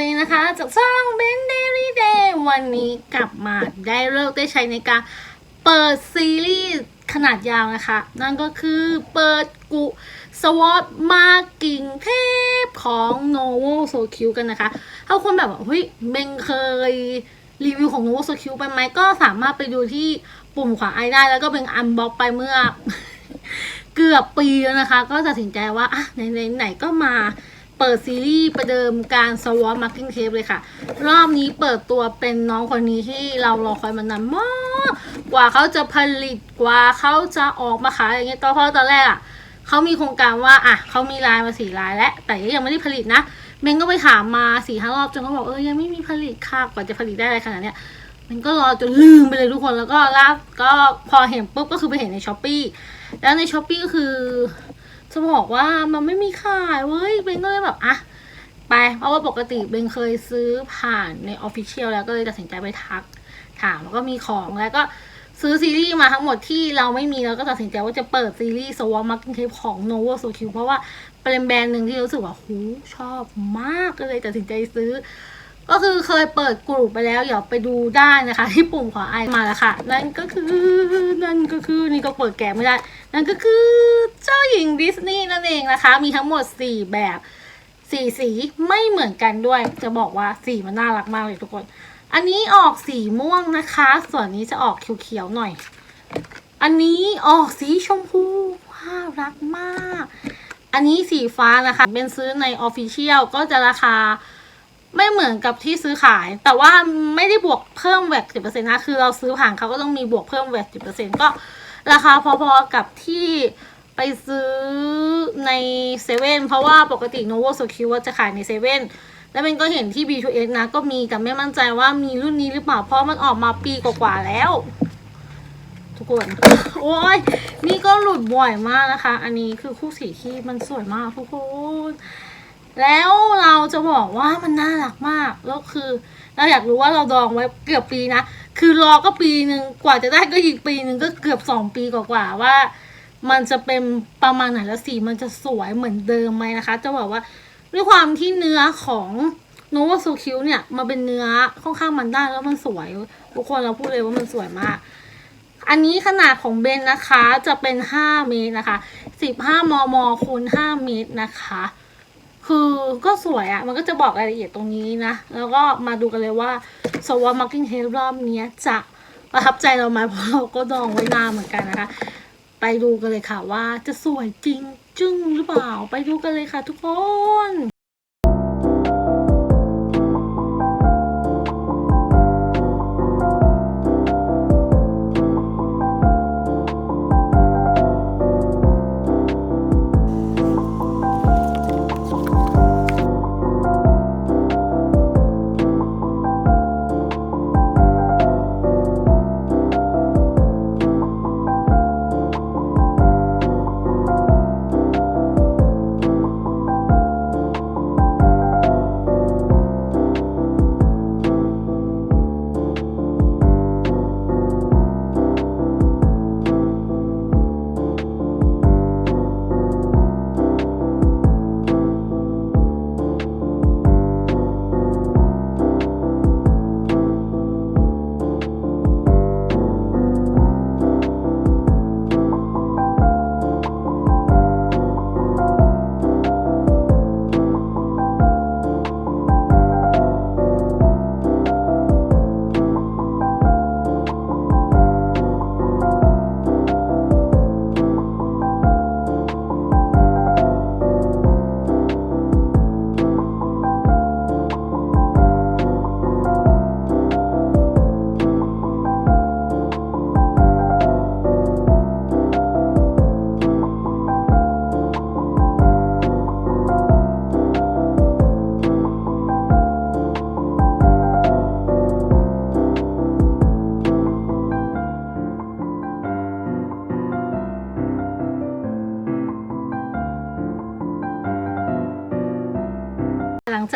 เองนะคะ จากช่อง Ben Daily Day วันนี้กลับมาได้เลิกได้ใช้ในการเปิดซีรีส์ขนาดยาวนะคะ นั่นก็คือเปิดกุสวอตมากิ่งเทพของ Novo s o q กันนะคะ ถ้าคนแบบว่าเฮ้ยเบงเคยรีวิวของ Novo s o q ไปไหมก็สามารถไปดูที่ปุ่มขวาไอได้แล้วก็เป็นอันบ็อกไปเมื่อเกือบปีแล้วนะคะ ก็ตัดสินใจว่าอะไหนไหนไหนก็มา เปิดซีรีส์ประเดิมการสวอตมาร์กิ้งเทปเลยค่ะ รอบนี้เปิดตัวเป็นน้องคนนี้ที่เรารอคอยมานานมากกว่าเขาจะผลิตกว่าเขาจะออกมาขายอะไรเงี้ยตอนเพราะตอนแรกอะเขามีโครงการว่าอะเขามีลายมาสี่ลายแล้วแต่ยังไม่ได้ผลิตนะเมงก็ไปถามมาสี่ห้ารอบจนเขาบอกเออยังไม่มีผลิตค่ะกว่าจะผลิตได้อะไรขนาดเนี้ยมันก็รอจนลืมไปเลยทุกคนแล้วก็ล่าก็พอเห็นปุ๊บก็คือไปเห็นในช้อปปีแล้วในช้อปปีก็คือ จะบอกว่ามันไม่มีขายเว้ยเบนก็เลยแบบอะไป เพราะว่าปกติเบนเคยซื้อผ่านในออฟฟิเชียลแล้วก็เลยตัดสินใจไปทัก ถามแล้วก็มีของแล้วก็ซื้อซีรีส์มาทั้งหมดที่เราไม่มีแล้วก็ตัดสินใจว่าจะเปิดซีรีส์สวอมาร์กิ้งเทปของ Novo s o q เพราะว่าเป็นแบรนด์หนึ่งที่รู้สึกว่าหูชอบมากก็เลยตัดสินใจซื้อ ก็คือเคยเปิดกลุ่มไปแล้วอย่าไปดูได้นะคะ ที่ปุ่มขวาไอมาแล้วค่ะ นั่นก็คือ นั่นก็คือนี่ก็เปิดแกะไม่ได้ นั่นก็คือเจ้าหญิงดิสนีย์นั่นเองนะคะ มีทั้งหมด 4 แบบสีสีไม่เหมือนกันด้วย จะบอกว่าสีมันน่ารักมากเลยทุกคน อันนี้ออกสีม่วงนะคะ ส่วนนี้จะออกเขียวๆหน่อย อันนี้ออกสีชมพูน่ารักมาก อันนี้สีฟ้านะคะ เป็นซื้อในออฟฟิเชียลก็จะราคา ไม่เหมือนกับที่ซื้อขาย แต่ว่าไม่ได้บวกเพิ่มแวดสิบเปอร์เซ็นต์นะ คือเราซื้อผ่านเขาก็ต้องมีบวกเพิ่มแวดสิบเปอร์เซ็นต์ก็ราคาพอๆกับที่ไปซื้อในเซเว่นเพราะว่าปกติ Novo s o q จะขายในเซเว่นแล้วเป็นก็เห็นที่ B2S นะ ก็มีแต่ไม่มั่นใจว่ามีรุ่นนี้หรือเปล่า เพราะมันออกมาปีกว่าๆแล้ว ทุกคน โอ้ยนี่ก็หลุดบ่อยมากนะคะ อันนี้คือคู่สีที่มันสวยมากทุกคน แล้วเราจะบอกว่ามันน่ารักมากแล้วคือ เราอยากรู้ว่าเราดองไว้เกือบปีนะ คือรอก็ปีหนึ่งกว่าจะได้ก็อีกปีหนึ่งก็เกือบสองปีกว่าๆว่า มันจะเป็นประมาณไหนแล้วสีมันจะสวยเหมือนเดิมไหมนะคะ จะบอกว่าด้วยความที่เนื้อของโนวาซูคิวเนี่ยมันเป็นเนื้อค่อนข้างมันได้แล้วมันสวยทุกคนเราพูดเลยว่ามันสวยมาก อันนี้ขนาดของเบนนะคะจะเป็น 5 เมตรนะคะ 15 มมคูณ5เมตรนะคะ คือก็สวยอะ่ะ มันก็จะบอกรายละเอียดตรงนี้นะ แล้วก็มาดูกันเลยว่าสวอตมาร์กิ้งเฮดรอบนี้จะประทับใจเราไหมเพราะเราก็ดองไว้นานเหมือนกันนะคะ ไปดูกันเลยค่ะว่าจะสวยจริงจึ้งหรือเปล่า ไปดูกันเลยค่ะทุกคน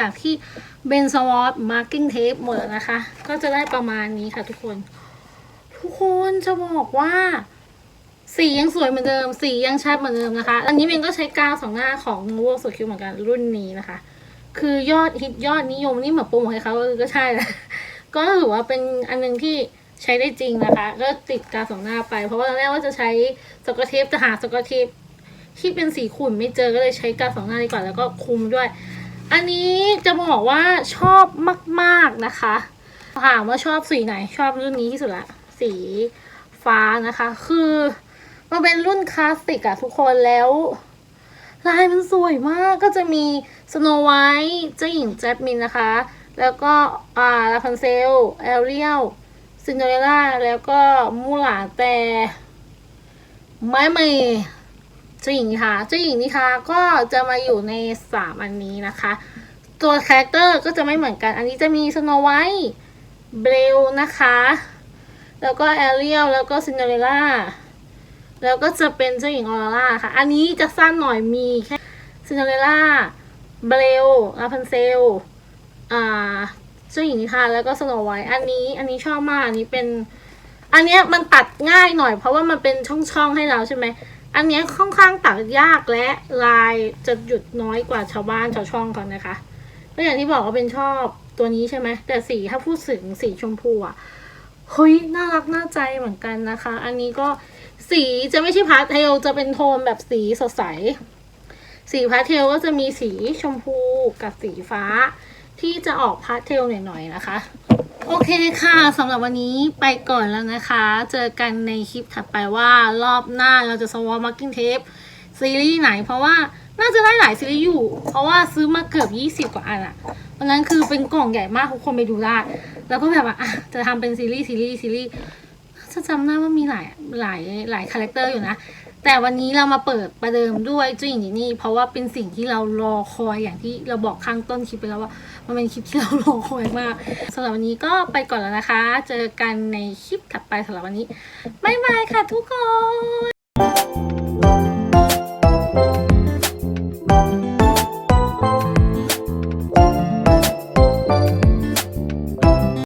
จากที่เบนสวอตมาร์กิ้งเทปหมดนะคะ ก็จะได้ประมาณนี้ค่ะทุกคน ทุกคนจะบอกว่า สียังสวยเหมือนเดิม สียังชัดเหมือนเดิมนะคะ อันนี้เบนก็ใช้กาวสองหน้าของ Novo s o q เหมือนกันรุ่นนี้นะคะ คือยอดฮิตยอดนิยมนี่เหมือนโปรโมทให้เขาเออก็ใช่แหละก็ถือว่าเป็นอันหนึงที่ใช้ได้จริงนะคะ ก็ติดกาวสองหน้าไป เพราะว่าตอนแรกว่าจะใช้สกอตเทปจะหาสกอตเทปที่เป็นสีขุ่นไม่เจอก็เลยใช้กาวสองหน้าดีกว่าแล้วก็คุมด้วย อันนี้จะบอกว่าชอบมากๆนะคะถามว่าชอบสีไหน ชอบรุ่นนี้ที่สุดละ สีฟ้านะคะ คือมันเป็นรุ่นคลาสสิกอะทุกคนแล้ว ลายมันสวยมากก็จะมีสโนไวท์เจ้าหญิงแจสมินนะคะ แล้วก็อ่าลาพันเซลแอลเรียลซินเดอเรลล่าแล้วก็มูหลานแต่ ไม่เมย์ เจ้าหญิงนิทาเจ้าหญิงนิทาก็จะมาอยู่ในสามอันนี้นะคะ ตัวคาแรคเตอร์ก็จะไม่เหมือนกัน อันนี้จะมีสโนไวท์เบลนะคะ แล้วก็แอเรียลแล้วก็ซินเดอเรลล่าแล้วก็จะเป็นเจ้าหญิงออร่าค่ะ อันนี้จะสั้นหน่อยมีแค่ซินเดอเรลล่าเบลลาพันเซลอ่าเจ้าหญิงนิทาแล้วก็สโนไวท์อันนี้อันนี้ชอบมากอันนี้เป็นอันเนี้ยมันตัดง่ายหน่อยเพราะว่ามันเป็นช่องๆให้เราใช่ไหม อันนี้ค่อนข้างตัดยากและลายจะหยุดน้อยกว่าชาวบ้านชาวช่องเขานะคะก็อย่างที่บอกว่าเป็นชอบตัวนี้ใช่ไหมแต่สีถ้าพูดถึงสีชมพูอะเฮ้ยน่ารักน่าใจเหมือนกันนะคะ อันนี้ก็สีจะไม่ใช่พาสเทลจะเป็นโทนแบบสีสดใส สีพาสเทลก็จะมีสีชมพูกับสีฟ้า ที่จะออกพาสเทลหน่อยๆนะคะ โอเคค่ะสำหรับวันนี้ไปก่อนแล้วนะคะ เจอกันในคลิปถัดไปว่ารอบหน้าเราจะสวอมาร์กิ้งเทปซีรีส์ไหน เพราะว่าน่าจะได้หลายซีรีส์อยู่ เพราะว่าซื้อมาเกือบ 20 กว่าอันอะวันนั้นคือเป็นกล่องใหญ่มากทุกคนไปดูได้ แล้วก็แบบว่าอะจะทำเป็นซีรีส์ซีรีส์ซีรีส์จะจำได้ว่ามีหลายหลายหลายคาแรคเตอร์อยู่นะ แต่วันนี้เรามาเปิดประเดิมด้วยเจ้าหญิงนี่ เพราะว่าเป็นสิ่งที่เรารอคอยอย่างที่เราบอกข้างต้นคลิปไปแล้วว่า มันเป็นคลิปที่เรารอคอยมากสำหรับวันนี้ก็ไปก่อนแล้วนะคะ เจอกันในคลิปถัดไปสำหรับวันนี้บ๊ายบายค่ะทุกคน